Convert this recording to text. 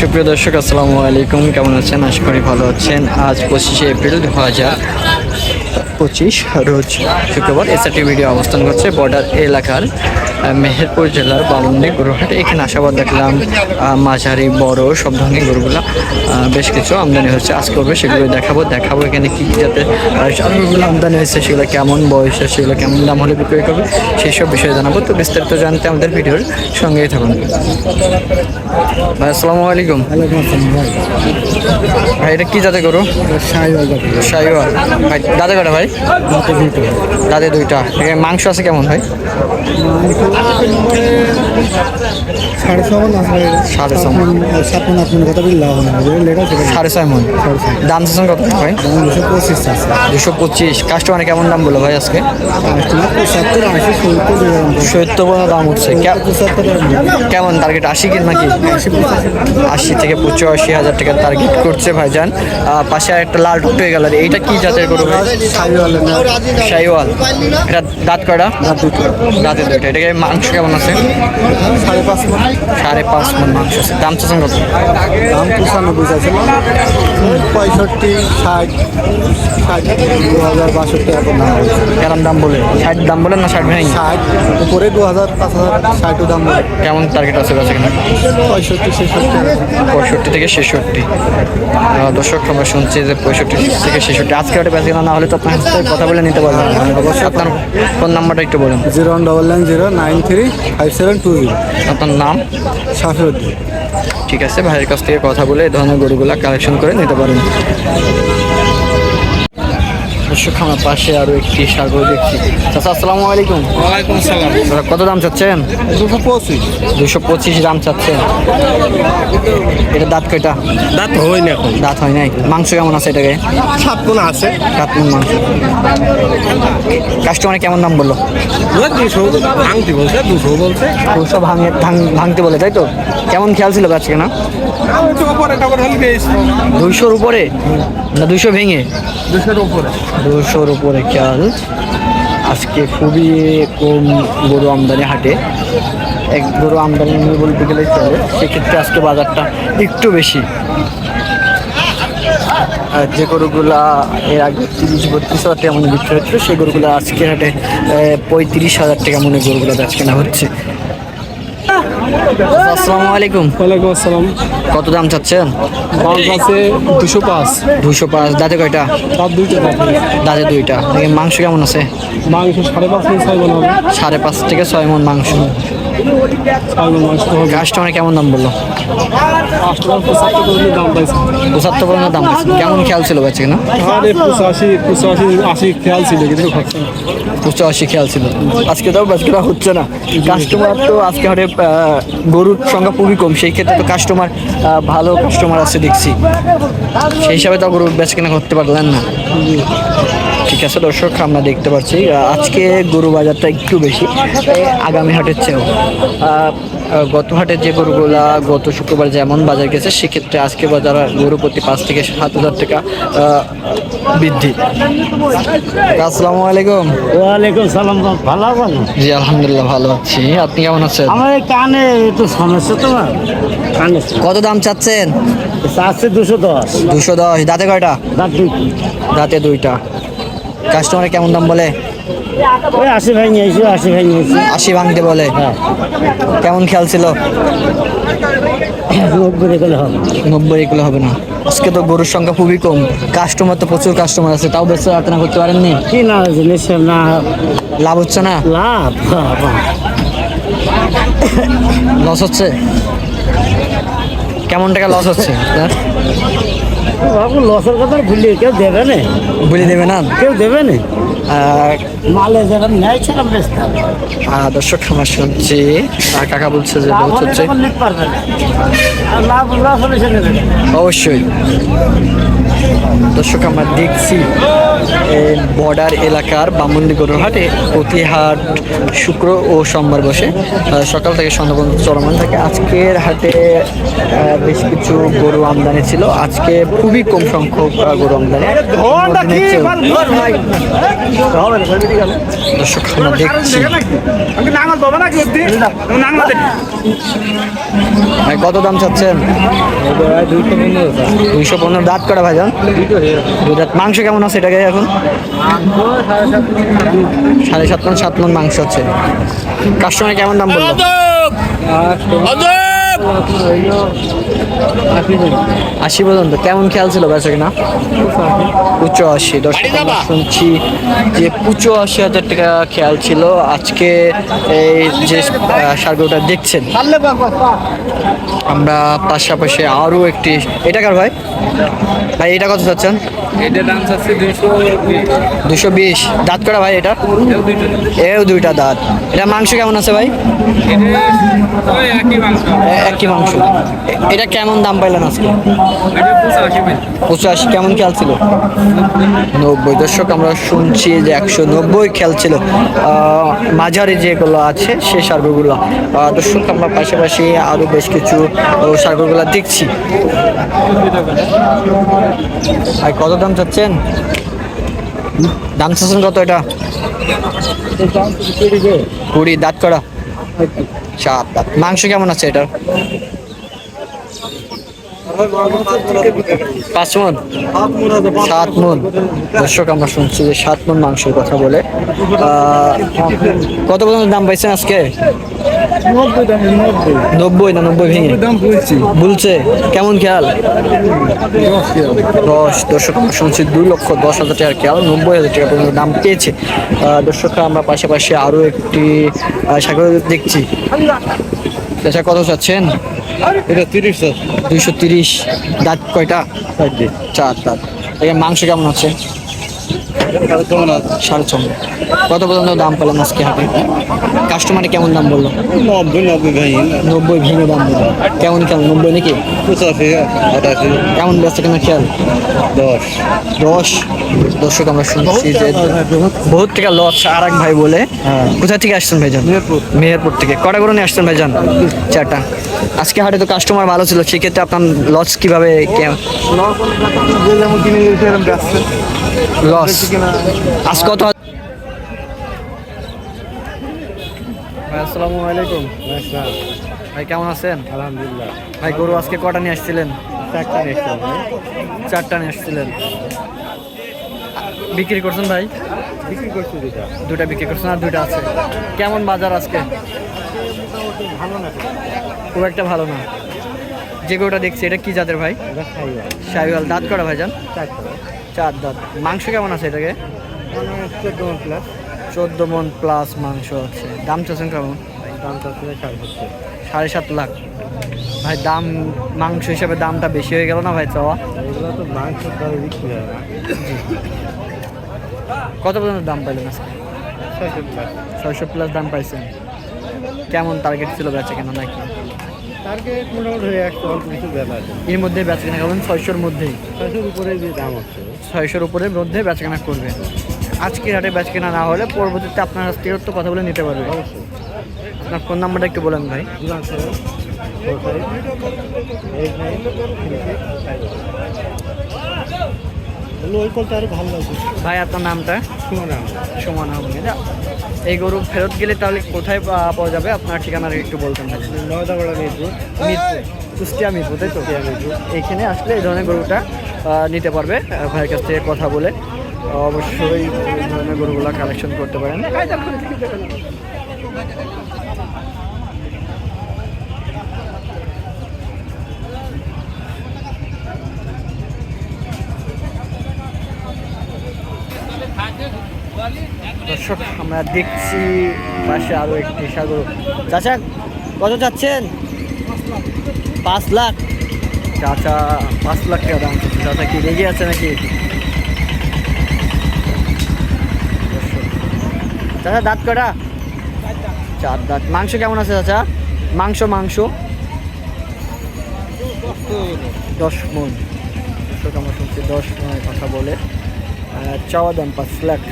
সুপ্রিয় দর্শক, আসসালামু আলাইকুম। কেমন আছেন? আশা করি ভালো আছেন। আজ পঁচিশে এপ্রিল দু হাজার পঁচিশ রোজ শুক্রবার এসআরটি ভিডিও অবস্থান করছে বর্ডার এলাকার মেহেরপুর জেলার বামুন্ডি গরুহাটে। এখানে আসাবার দেখলাম মাঝারি, বড়, সব ধরনের গরুগুলা বেশ কিছু আমদানি হচ্ছে আজকে করবে সেগুলো দেখাবো। দেখাবো এখানে কী, কি যাতে গরুগুলো আমদানি হয়েছে, সেগুলো কেমন বয়স, সেগুলো কেমন দাম হলে বিক্রয় করবে, সেই সব বিষয়ে জানাব। তো বিস্তারিত জানতে আমাদের ভিডিওর সঙ্গেই থাকুন। ভাই, আসসালামু আলাইকুম। ভাই, এটা কি জাতে গরু? শাহিওয়াল ভাই দাদা কটা ভাই? দাদে দুইটা। মাংস আছে কেমন ভাই? সাড়ে ছ মন সাড়ে ছ মণ। সাত মন আট মন কথা বললে হবে? না যে সাড়ে ছয় মন। দাম চাচ্ছেন কত ভাই? দুশো পঁচিশ দুশো পঁচিশ। কাস্টমারে কেমন দাম বলো ভাই আজকে? আশি সত্তর পর্যন্ত দাম উঠছে। কে- কেমন টার্গেট আশি কিন নাকি? আশি থেকে পঁচাশি হাজার টাকা টার্গেট করছে ভাইজান। পাশে একটা লাল টুকটু হয়ে গেল এইটা কি জাতের গরু ভাই? সাইওয়ালে না শাহিওয়াল। দাঁত কয়টা? দাঁতে দুইটা এটাকে মাংস কেমন আছে? সাড়ে পাঁচ মন। সাড়ে পাঁচ মন মাংস আছে। দাম চাচ্ছেন কত? দাম পঁচানব্বই চাইছিল পঁয়ষট্টি ষাট ষাট দু হাজার বাষট্টি এখন দাম কেমন দাম বলে? ষাট দাম বলেন না ষাট ষাট উপরে দু হাজার পাঁচ হাজার ষাটও দাম বলে। কেমন টার্গেট আছে বেচা কিনা পঁয়ষট্টি ছেষট্টি পঁয়ষট্টি থেকে ছেষট্টি। দর্শক আমরা শুনছি যে পঁয়ষট্টি থেকে ছেষট্টি। আজকে ওটা কিনা না হলে তো আপনার সাথে কথা বলে নিতে পারবেন অবশ্যই। আপনার ফোন নাম্বারটা একটু বলুন। Zero one double nine zero nine three five seven two zero. আপনার নাম? সাফিউদ্দিন ঠিক আছে ভাইয়ের কাছ থেকে কথা বলে এই ধরনের গরুগুলা কালেকশন করে নিতে পারেন। দর্শক আমার পাশে আরও একটি সাগর দেখছি। চাচা আসসালামু আলাইকুম। ওয়ালাইকুম কত দাম চাচ্ছেন? দুশো পঁচিশ। দুশো পঁচিশ দাম চাচ্ছেন। এটা দাঁত কয়টা? দাঁত হয় না এখন। দাঁত হয় নাই? মাংস কেমন আছে এটাকে? সাত আছে। সাত মাংস। কাস্টমারে কেমন দাম বলল? দুশো। ভাঙতি বলছে দুশো বলছে। দুশো ভাঙে ভাঙ- ভাঙতে বলে তাই তো? কেমন খেয়াল ছিল আজকে না? দুইশোর উপরে? না দুইশো ভেঙে? দুশোর উপরে। দুশোর উপরে খেয়াল। আজকে খুবই কম গরু আমদানি হাটে। এক গরু আমদানি নেই বলতে গেলে চলে। সেক্ষেত্রে আজকে বাজারটা একটু বেশি। আর যে গরুগুলা এর আগে তিরিশ বত্রিশ হাজার টাকা মনে বিক্রি হচ্ছিল সেই গরুগুলো আজকে হাটে পঁয়ত্রিশ হাজার টাকা মনে গরুগুলো বেচ কেনা হচ্ছে। আসসালামু আলাইকুম। ওয়ালাইকুম আসসালাম। কত দাম চাচ্ছেন? দাম আছে দুশো পাঁচ। দুশো পাঁচ। দাঁতে কয়টা? তার দুইটা দাঁতে দুইটা। মাংস কেমন আছে? মাংস সাড়ে পাঁচ ছয় মন হবে। সাড়ে পাঁচ থেকে ছয় মন মাংস। কাস্টমার কেমন দাম বলল? পাঁচ পঁচাত্তর করে দাম পাইছে। কেমন খেয়াল ছিল বেচে না আশি খেয়াল ছিল কিন্তু পঁচাশি খেয়াল ছিল। আজকে তো বেচকেনা হচ্ছে না। কাস্টমার তো আজকে হাটে গরুর সংখ্যা খুবই কম। সেই ক্ষেত্রে তো কাস্টমার ভালো কাস্টমার আছে দেখছি। সেই হিসাবে তো গরু বেচকেনা করতে পারলেন না। ঠিক আছে দর্শক আমরা দেখতে পাচ্ছি আজকে গরু বাজারটা একটু বেশি আগামী হাটের চেয়েও। গত হাটের যে গরুগুলা গত শুক্রবার যেমন বাজার গেছে সেক্ষেত্রে আজকে বাজার গরু প্রতি পাঁচ থেকে সাত হাজার টাকা বৃদ্ধি। আসসালামু আলাইকুম। ওয়ালাইকুম সালাম ভালো আছেন? জি আলহামদুলিল্লাহ ভালো আছি। আপনি কেমন আছেন? আমার কানে একটু সমস্যা তো কত দাম চাচ্ছেন? চারশো দুশো দশ। দুশো দশ। দাঁতে কয়টা? দাঁতে দুইটা। কাস্টমারে কেমন দাম বলে? ওই আশি ভাই নিয়েছি আশি ভাই নিয়েছি। আশি ভাঙতে বলে। হ্যাঁ। কেমন খেয়াল ছিল? নব্বই গেলে হবে। নব্বই এগুলো হবে না। আজকে তো গরুর সংখ্যা খুবই কম। কাস্টমার তো প্রচুর কাস্টমার আছে তাও বেশি আপনারা করতে পারেননি? কি না জিনিস না। লাভ হচ্ছে না? লাভ? লস হচ্ছে? কেমন টাকা লস হচ্ছে? বাবু লসের কথা ভুলিয়ে কেউ দেবে না। ভুলে দেবে না? কেউ দেবে না। আর মালে যেরকম নেয় সেরকম বেচতে হবে দর্শক আমার শুনছি আর কাকা বলছে যে লাভ লস হচ্ছে। লাভ লস হলে। অবশ্যই। দর্শক আমরা দেখছি বর্ডার এলাকার বামুন্দি গরুর হাটে প্রতি হাট শুক্র ও সোমবার বসে সকাল থেকে সন্ধ্যা পর্যন্ত চলমান থাকে। আজকের হাটে আহ, বেশ কিছু গরু আমদানি ছিল। আজকে খুবই কম সংখ্যক গরু আমদানি। দর্শক আমরা দেখছি। ভাই, কত দাম চাচ্ছেন? দুইশো পনেরো। দাঁত করা ভাইজান? দুই দাঁত। মাংস কেমন আছে এটাকে এখন? সাড়ে সাত মন সাত মন মাংস আছে। কাস্টমার কেমন দাম বলল? আশি পর্যন্ত। কেমন খেয়াল ছিল বেচা কিনা? উচ্চ আশি দর্শক শুনছি যে উঁচু আশি হাজার টাকা খেয়াল ছিল। আজকে এই যে সারগুলোটা দেখছেন। আমরা পাশাপাশি আরও একটি এটা কার ভাই? ভাই এটা কত চাচ্ছেন? এটা দাম চাচ্ছে দুশো বিশ। দাঁত করা ভাই এটা? এও দুইটা। দাঁত। এটা মাংস কেমন আছে ভাই? একই মাংস। এটা কেমন দাম পাইলেন আজকে? পঁচাশি, কেমন খেয়াল ছিল? নব্বই। দর্শক, আমরা শুনছি যে একশো নব্বই খেয়াল ছিল। মাঝারি যেগুলো আছে, সে সার্গুলো। দর্শক, আমরা পাশাপাশি আরও বেশ কিছু সার্গুলো দেখছি। আর কত দাম চাচ্ছেন? দাম চাচ্ছেন কত এটা? কুড়ি দাঁত করা। সাত মাংস কেমন আছে এটার? পাঁচ মন সাত মন দর্শক, আমরা শুনছি যে সাত মন মাংসের কথা বলে। কত পর্যন্ত দাম পাইছেন আজকে? নব্বই না নব্বই ভেঙে? বলছে। কেমন খেয়াল? দশ। দর্শক, আমরা শুনছি দুই লক্ষ দশ হাজার টাকার খেয়াল। নব্বই হাজার টাকা পর্যন্ত দাম পেয়েছে। দর্শকরা আমরা পাশাপাশি আরও একটি সাগর দেখছি। আচ্ছা কত চাচ্ছেন? এটা তিরিশ দুইশো তিরিশ দাঁত কয়টা? চার দাঁত। এখানে মাংস কেমন হচ্ছে কেমন আছে? সাড়ে ছ কত পর্যন্ত দাম পেলাম আজকে হাটে? কাস্টমারে কেমন দাম বলল? নব্বই নব্বই ভেঙে দাম বলল। কেমন খেয়াল? নব্বই নাকি? পঁচাশি আটাশি কেমন বেচা কেনা খেয়াল? দশ। দশ। দর্শক আমরা শুনছি যে বহুত টাকা লস আর এক ভাই বলে। কোথা থেকে আসছেন ভাইজান? মেহেরপুর। থেকে। কটা করে নিয়ে আসছেন ভাইজান? চারটা। আজকে হাটে তো কাস্টমার ভালো ছিল সেক্ষেত্রে আপনার লস কীভাবে যে লস আজ কত ভাই আসসালামু আলাইকুম। ভাই কেমন আছেন? আলহামদুলিল্লাহ। ভাই গরু আজকে কটা নিয়ে আসছিলেন? চারটা নিয়েছে চারটা নিয়ে আসছিলেন। বিক্রি করছেন ভাই? বিক্রি করছি দুটা দুটা বিক্রি করছেন আর দুইটা আছে। কেমন বাজার আজকে? ভালো না খুব একটা ভালো না। যে গরুটা দেখছি এটা কি জাতের ভাই? শাহিওয়াল দাঁত করা ভাইজান? চারটা। চার দাঁত। মাংস কেমন আছে এটাকে? মানে চোদ্দ প্লাস চোদ্দ মন প্লাস মাংস আছে। দাম চাচ্ছেন কেমন? দাম চাচ্ছে সাড়ে সাত লাখ। ভাই দাম মাংস হিসাবে দামটা বেশি হয়ে গেল না ভাই চাওয়া? এগুলো তো মাংস দরে বিক্রি হয় না। কত পর্যন্ত দাম পাইলেন আজকে? ছয়শো প্লাস দাম পাইছেন। কেমন টার্গেট ছিল বেচা কেন নাকি? টার্গেট মোটামুটি হয়ে অল্প কিছু বেলা এর মধ্যে বেচা কেনা করবেন ছয়শোর মধ্যেই? ছয়শোর উপরে যে দাম হচ্ছে ছয়শোর উপরের মধ্যে বেচা কেনা করবেন। আজকের হাটে বেচা কেনা না হলে পরবর্তীতে আপনার কাছ থেকে তো কথা বলে নিতে পারবে। অবশ্যই। আপনার ফোন নাম্বারটা একটু বলেন ভাই। ওই কলটা আরও ভালো লাগছে ভাই আপনার নামটা? সুমন। আহমেদ সমান আহমেদ। এই গরু ফেরত গেলে তাহলে কোথায় পাওয়া যাবে? আপনার ঠিকানাটা একটু বলতেন মিরপুর। মিরপুর কুষ্টিয়া মিরপুর তাই তো? এইখানে আসলে এই ধরনের গরুটা নিতে পারবে। ভাইয়ের কাছ থেকে কথা বলে। অবশ্যই এই ধরনের গরুগুলো কালেকশন করতে পারেন। দর্শক, আমরা দেখছি পাশে আরও একটি সাগর। চাচা, কত চাচ্ছেন? পাঁচ লাখ। চাচা, পাঁচ লাখ টাকা দাম চাচা কি রেগে আছে নাকি? চাচা, দাঁত কটা? চার দাঁত। মাংস কেমন আছে চাচা? মাংস মাংস? দশ মন। দর্শক, আমরা শুনছি দশ মনের কথা বলে। চাওয়া দাম পাঁচ লাখ।